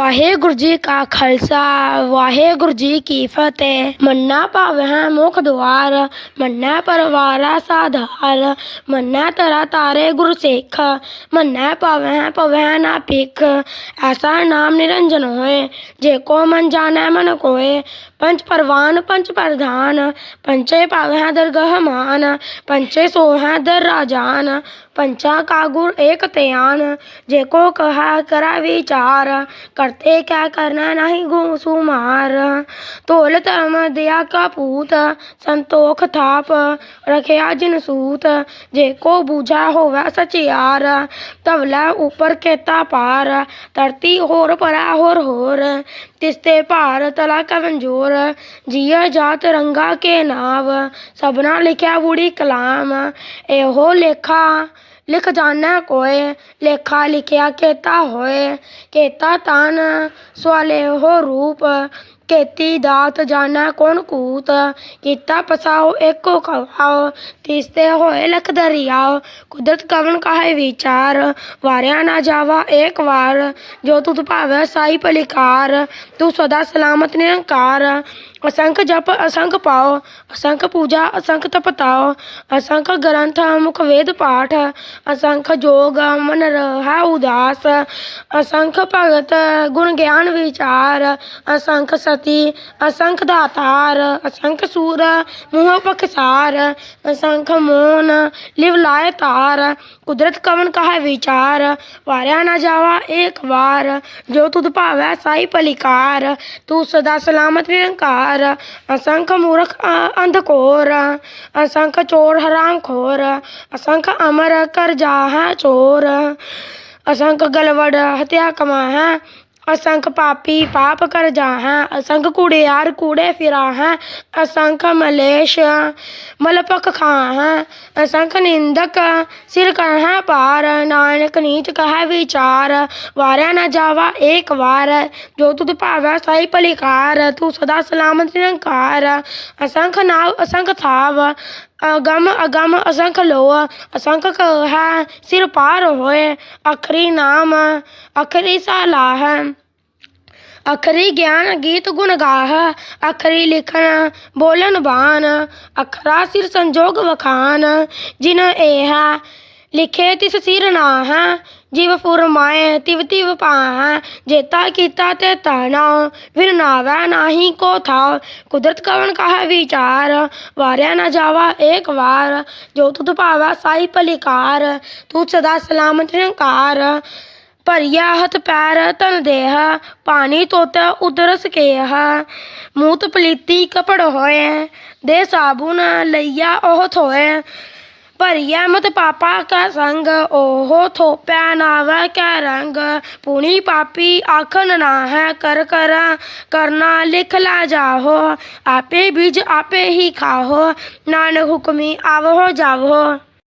ਵਾਹਿਗੁਰੂ ਜੀ ਕਾ ਖਾਲਸਾ, ਵਾਹਿਗੁਰੂ ਜੀ ਕੀ ਫਤਿਹ। ਮੰਨਾ ਭਾਵੈ ਮੁਖ ਦੁਆਰ, ਮੰਨਾ ਪਰਵਾਰਾ ਸਾਧਾਰ, ਮੰਨਾ ਤਰਾ ਤਾਰੇ ਗੁਰ ਸੇਖ, ਮੰਨਾ ਭਾਵੈ ਪਵੈ ਨਾ ਭਿਖ। ਐਸਾ ਨਾਮ ਨਿਰੰਜਨ ਹੋਏ, ਜੇ ਕੋ ਮਨ ਜਾਣੈ ਮਨ ਕੋਏ। ਪੰਚ ਪਰਵਾਨ ਪੰਚ ਪ੍ਰਧਾਨ ਪੰਚੇ ਭਾਵੈ ਦਰਗਹ ਮਾਨ ਪੰਚੇ ਸੋਹੈ ਦਰ ਰਾਜਾਨ, ਪੰਚਾ ਕਾ ਗੁਰ ਏਕ ਧਿਆਨ। ਜੇ ਕੋ ਕਹਾ ਕਰਾ ਵਿਚਾਰ ਕਰਤੇ ਕਿਆ ਕਰਨਾ ਨਹੀਂ ਗੂ ਸੁਮਾਰ ਤੋਲ ਧਰਮ ਦਿਆ ਕਾ ਪੂਤ ਸੰਤੋਖ ਥਾਪ ਰਖਿਆ ਜਿਨ ਸੂਤ ਜੇ ਕੋ ਬੂਝਾ ਹੋਵੇ ਸਚਿਆਰ ਤਵਲਾ ਉਪਰ ਕੇਤਾ ਪਾਰ ਧਰਤੀ ਹੋਰ ਪਰਾ ਹੋਰ ਹੋਰ ਤਿਸਤੇ ਭਾਰ ਤਲਾ ਕਵੰਜੋਰ ਜੀਅ ਜਾਤ ਰੰਗਾ ਕੇ ਨਾਵ ਸਭਨਾ ਲਿਖਿਆ ਬੁੜੀ ਕਲਾਮ ਇਹੋ ਲੇਖਾ ਲਿਖ ਜਾਣਾ ਕੋਇ ਲੇਖਾ ਲਿਖਿਆ ਕੇਤਾ ਹੋਏ, ਕੇਤਾ ਤਨ ਸਵਾਲੇ ਰੂਪ, ਕੇਤੀ ਦਾਤ ਜਾਣਾ ਕੌਣ ਕੂਤ, ਕੀਤਾ ਪਸਾਓ ਏਕੋ ਖਵਾਓ ਤਿਸਤੇ ਹੋਏ ਲਖ ਦਰਿਆਓ, ਕੁਦਰਤ ਕਵਨ ਕਾਹੇ ਵਿਚਾਰ, ਵਾਰਿਆ ਨਾ ਜਾਵਾ ਏਕ ਵਾਰ, ਜੋ ਤੁਧ ਭਾਵੈ ਸਾਈ ਪਲਿਕਾਰ ਤੂੰ ਸਦਾ ਸਲਾਮਤ ਨਿਰੰਕਾਰ ਅਸੰਖ ਜਪ, ਅਸੰਖ ਪਾਓ, ਅਸੰਖ ਪੂਜਾ, ਅਸੰਖ ਤਪਤਾਓ, ਅਸੰਖ ਗ੍ਰੰਥ, ਮੁਖ ਵੇਦ ਪਾਠ, ਅਸੰਖ ਜੋਗ, ਮਨ ਰਹਾ ਉਦਾਸ, ਅਸੰਖ ਭਗਤ, ਗੁਣ ਗਿਆਨ ਵਿਚਾਰ, ਅਸੰਖ ਸਤੀ, ਅਸੰਖ ਦਾਤਾਰ, ਅਸੰਖ ਸੂਰ, ਮੂਹ ਪਖਸਾਰ, ਅਸੰਖ ਮੋਨ, ਲਿਵ ਲਾਇ ਤਾਰ, ਕੁਦਰਤ ਕਵਨ ਕਹਾ ਵਿਚਾਰ, ਵਾਰਿਆ ਨਾ ਜਾਵਾ ਏਕ ਵਾਰ, ਜੋ ਤੁਧ ਭਾਵੈ ਸਾਈ ਪਲਿਕਾਰ ਤੂੰ ਸਦਾ ਸਲਾਮਤ ਨਿਰੰਕਾਰ ਅਸੰਖ ਮੂਰਖ ਅ- ਅੰਧਕੋਰ ਅਸੰਖ ਚੋਰ ਹਰਾਮ ਖੋਰ, ਅਸੰਖ ਅਮਰ ਕਰ ਜਾਹੈ ਚੋਰ, ਅਸੰਖ ਗਲਵੜ ਹਤਿਆ ਕਮਾਹੈ ਅਸੰਖ ਪਾਪੀ ਪਾਪ ਕਰ ਜਾਹੈ, ਅਸੰਖ ਕੂੜਿਆਰ ਕੂੜੇ ਫਿਰਾਹੈ, ਅਸੰਖ ਮਲੇਸ਼ ਮਲਪਕ ਖਾਹੈ, ਅਸੰਖ ਨਿੰਦਕ ਸਿਰ ਕਰਹੈ ਪਾਰ ਨਾਨਕ ਨੀਚ ਕਹੈ ਵਿਚਾਰ, ਵਾਰਿਆ ਨਾ ਜਾਵਾ ਏਕ ਵਾਰ, ਜੋ ਤੁਧ ਭਾਵੈ ਸਾਈ ਪਲਿਕਾਰ ਤੂੰ ਸਦਾ ਸਲਾਮਤ ਨਿਰੰਕਾਰ, ਅਸੰਖ ਨਾਵ ਅਸੰਖ ਥਾਵ, ਅਗਮ ਅਗਮ ਅਸੰਖ ਲੋ ਅਸੰਖ ਹੈ ਸਿਰ ਪਾਰ ਹੋਏ, ਅਖਰੀ ਨਾਮ ਅਖਰੀ ਸਾਲਾਹ। ਅਖਰੀ ਗਿਆਨ ਗੀਤ ਗੁਣ ਗਾਹ, ਅਖਰੀ ਲਿਖਣ ਬੋਲਣ ਬਾਣ, ਅਖਰਾ ਸਿਰ ਸੰਜੋਗ ਵਖਾਨ, ਜਿਨ ਇਹ ਲਿਖੇ ਤਿਸ ਸਿਰ ਨਾਹ, ਜਿਵ ਫੁਰਮਾਏ ਤਿਵ ਤਿਵ ਪਾਹ ਜੇਤਾ ਕੀਤਾ ਤੇ ਤਾਣਾ ਫਿਰ ਨਾਵੈ ਨਾਹੀ ਕੋ ਥਾਉ ਕੁਦਰਤ ਕਵਨ ਕਹਾ ਵਿਚਾਰ, ਵਾਰਿਆ ਨਾ ਜਾਵਾ ਏਕ ਵਾਰ, ਜੋ ਤੁਧ ਭਾਵਾ ਸਾਈ ਪਲਿਕਾਰ ਤੂੰ ਸਦਾ ਸਲਾਮਤ ਨਿਰੰਕਾਰ। ਭਰੀਆ ਹਥ ਪੈਰ ਧਨ ਦੇਹ, ਪਾਣੀ ਤੋਤ ਉਦਰਸ ਕੇਹ ਮੂਤ ਪਲੀਤੀ ਕਪੜ ਹੋਏ ਦੇ ਸਾਬੁਨ ਲਈਆ ਉਹ ਥੋਏ ਭਰੀਆ ਮਤ ਪਾਪਾ ਕਾ ਸੰਗ, ਉਹ ਥੋਪਿਆ ਨਾਵੈ ਕੈ ਰੰਗ। ਪੁਣੀ ਪਾਪੀ ਆਖਨ ਨਾ ਹੈ ਕਰ ਕਰ ਕਰਨਾ ਲਿਖ ਲਾ ਜਾਹੋ। ਆਪੇ ਬੀਜ ਆਪੇ ਹੀ ਖਾਹੋ, ਨਾਨਕ ਹੁਕਮੀ ਆਵੋ ਜਾਵੋ।